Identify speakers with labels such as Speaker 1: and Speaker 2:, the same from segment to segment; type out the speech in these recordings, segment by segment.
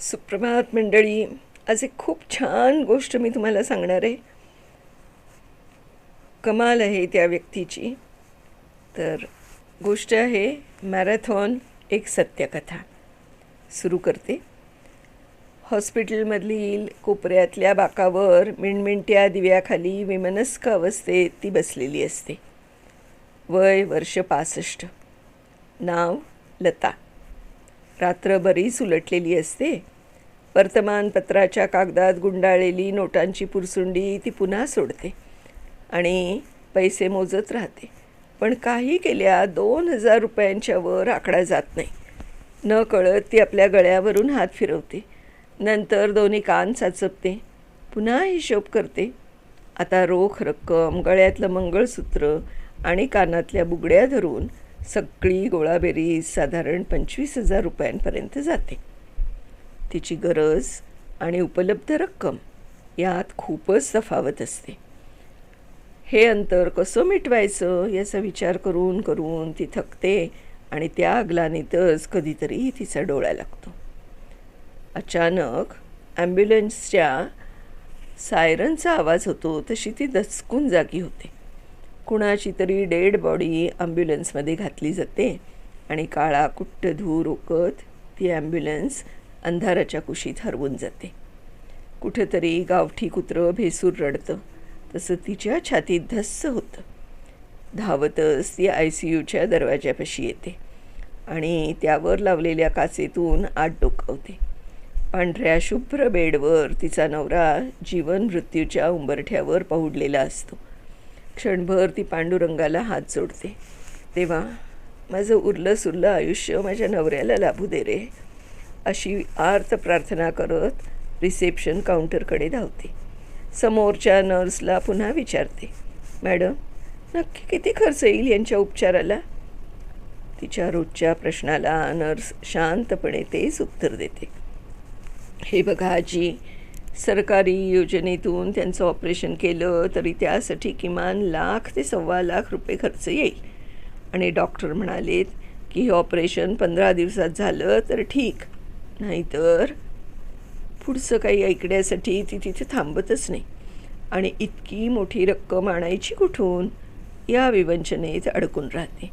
Speaker 1: सुप्रभात मंडळी आज एक खूप छान गोष्ट मी तुम्हाला सांगणार आहे. कमाल आहे त्या व्यक्तीची. तर गोष्ट आहे मॅरेथॉन एक सत्यकथा. सुरू करते. हॉस्पिटलमधील कोपऱ्यातल्या बाकावर मिणमिणट्या दिव्याखाली विमनस्क अवस्थेत ती बसलेली असते. वय वर्ष पासष्ट. नाव लता. रात्र बरीच उलटलेली असते. वर्तमानपत्राच्या कागदात गुंडाळलेली नोटांची पुरसुंडी ती पुन्हा सोडते आणि पैसे मोजत राहते. पण काही केल्या दोन हजार रुपयांच्या वर आकडा जात नाही. न कळत ती आपल्या गळ्यावरून हात फिरवते. नंतर दोन्ही कान साचपते. पुन्हा हिशोब करते. आता रोख रक्कम गळ्यातलं मंगळसूत्र आणि कानातल्या बुगड्या धरून सगळी गोळाबेरीज साधारण पंचवीस हजार रुपयांपर्यंत जाते. तिची गरज आणि उपलब्ध रक्कम यात खूपच तफावत असते. हे अंतर कसं मिटवायचं याचा विचार करून करून ती थकते आणि त्या अगलानीतच कधीतरी तिचा डोळा लागतो. अचानक ॲम्ब्युलन्सच्या सायरनचा आवाज होतो तशी ती दचकून जागी होते. कुणाची तरी डेड बॉडी ॲम्ब्युलन्समध्ये घातली जाते आणि काळा कुट्ट धूर ओकत ती ॲम्ब्युलन्स अंधाराच्या कुशीत हरवून जाते. कुठंतरी गावठी कुत्रं भेसूर रडतं. तसं तिच्या छातीत धस्स होतं. धावतच ती आय सी यूच्या दरवाज्यापाशी येते आणि त्यावर लावलेल्या काचेतून आत डोकावते. पांढऱ्या शुभ्र बेडवर तिचा नवरा जीवन मृत्यूच्या उंबरठ्यावर पहुडलेला असतो. क्षणभर ती पांडुरंगाला हात जोडते. तेव्हा माझं उरलं सुरलं आयुष्य माझ्या नवऱ्याला लाभू दे रे अशी आर्त प्रार्थना करत रिसेप्शन काउंटरकडे धावते. समोरच्या नर्सला पुन्हा विचारते मॅडम नक्की किती खर्च येईल यांच्या उपचाराला? तिच्या रोजच्या प्रश्नाला नर्स शांतपणे तेच उत्तर देते. हे बघा आजी सरकारी योजनेतून त्यांचं ऑपरेशन केलं तरी त्यासाठी किमान लाख ते सव्वा लाख रुपये खर्च येईल. आणि डॉक्टर म्हणालेत की हे ऑपरेशन पंधरा दिवसात झालं तर ठीक. नाहीतर पुढचं काही ऐकण्यासाठी ती तिथे थांबतच नाही. आणि इतकी मोठी रक्कम आणायची कुठून? या विवंचनेत अडकून राहते.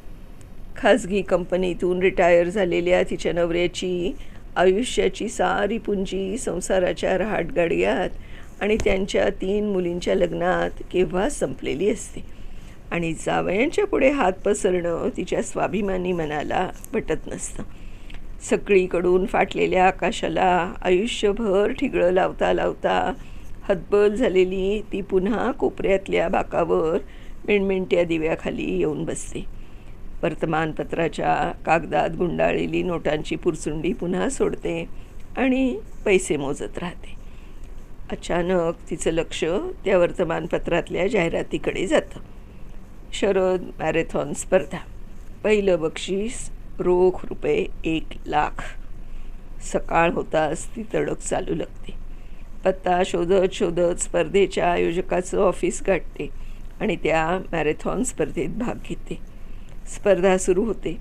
Speaker 1: खाजगी कंपनीतून रिटायर झालेल्या तिच्या नवऱ्याची आयुष्याची सारी पुंजी संसाराच्या रहाटगाड्यात आणि त्यांच्या तीन मुलींच्या लग्नात केव्हा संपलेली असते. आणि जावयांच्या पुढे हात पसरणं तिच्या स्वाभिमानी मनाला पटत नसतं. सगळीकडून फाटलेल्या आकाशाला आयुष्यभर ठिगळं लावता लावता हतबल झालेली ती पुन्हा कोपऱ्यातल्या बाकावर मिणमिणत्या दिव्याखाली येऊन बसते. वर्तमानपत्राच्या कागदात गुंडाळलेली नोटांची पुरसुंडी पुन्हा सोडते आणि पैसे मोजत राहते. अचानक तिचं लक्ष त्या वर्तमानपत्रातल्या जाहिरातीकडे जातं. शरद मॅरेथॉन स्पर्धा. पहिलं बक्षीस रोख रुपये एक लाख. सकाळ होताच ती तडक चालू लागते. पत्ता शोधत शोधत स्पर्धेच्या आयोजकाचं ऑफिस गाठते आणि त्या मॅरेथॉन स्पर्धेत भाग घेते. स्पर्धा सुरू होते.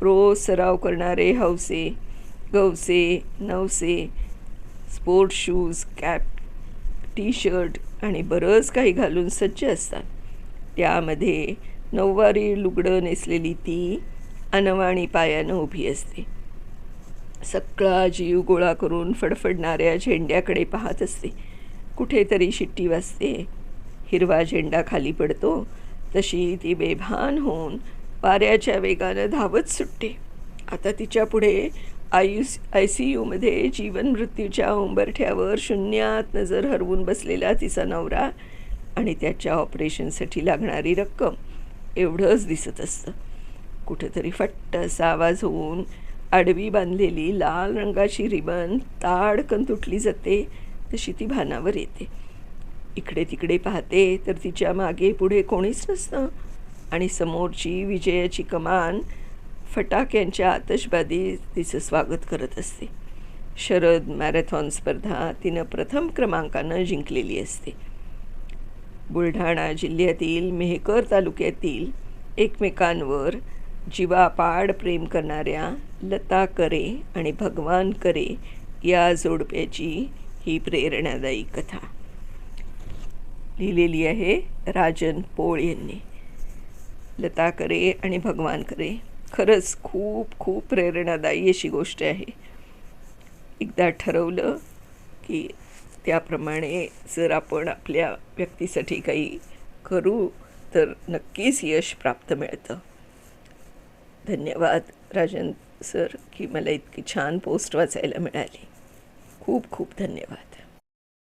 Speaker 1: रोज सराव करणारे हौसे गवसे Navse sport shoes cap T shirt आणि बरंच काही घालून सज्ज असतात. त्यामध्ये नऊवारी लुगडं नेसलेली ती अनवाणी पायानं उभी असते. सगळा जीव गोळा करून फडफडणाऱ्या झेंड्याकडे पाहत असते. कुठेतरी शिट्टी वाजते. हिरवा झेंडा खाली पडतो. तशी ती बेभान होऊन वाऱ्याच्या वेगानं धावत सुटते. आता तिच्या पुढे आयु आय सी यूमध्ये जीवन मृत्यूच्या उंबरठ्यावर शून्यात नजर हरवून बसलेला तिचा नवरा आणि त्याच्या ऑपरेशनसाठी लागणारी रक्कम एवढंच दिसत असतं. कुठंतरी फट्ट असा आवाज होऊन आडवी बांधलेली लाल रंगाची रिबन ताडकन तुटली जाते तशी ती भानावर येते. इकडे तिकडे पाहते तर तिच्यामागे पुढे कोणीच नसतं. आणि समोरची विजयाची कमान फटाक्यांच्या आतषबाजी तिचं स्वागत करत असते. शरद मॅरेथॉन स्पर्धा तिनं प्रथम क्रमांकानं जिंकलेली असते. बुलढाणा जिल्ह्यातील मेहकर तालुक्यातील एकमेकांवर जीवापाड प्रेम करणाऱ्या लता करे आणि भगवान करे या जोडप्याची ही प्रेरणादायी कथा. लिहिलेली आहे राजन पोळ यांनी. लता करे आणि भगवान करे. खरंच खूप खूप प्रेरणादायी अशी गोष्ट आहे. एकदा ठरवलं की त्याप्रमाणे जर आपण आपल्या व्यक्तीसाठी काही करू तर नक्कीच यश प्राप्त मिळतं. धन्यवाद राजन सर की मला इतकी छान पोस्ट वाचायला मिळाली. खूप खूप धन्यवाद.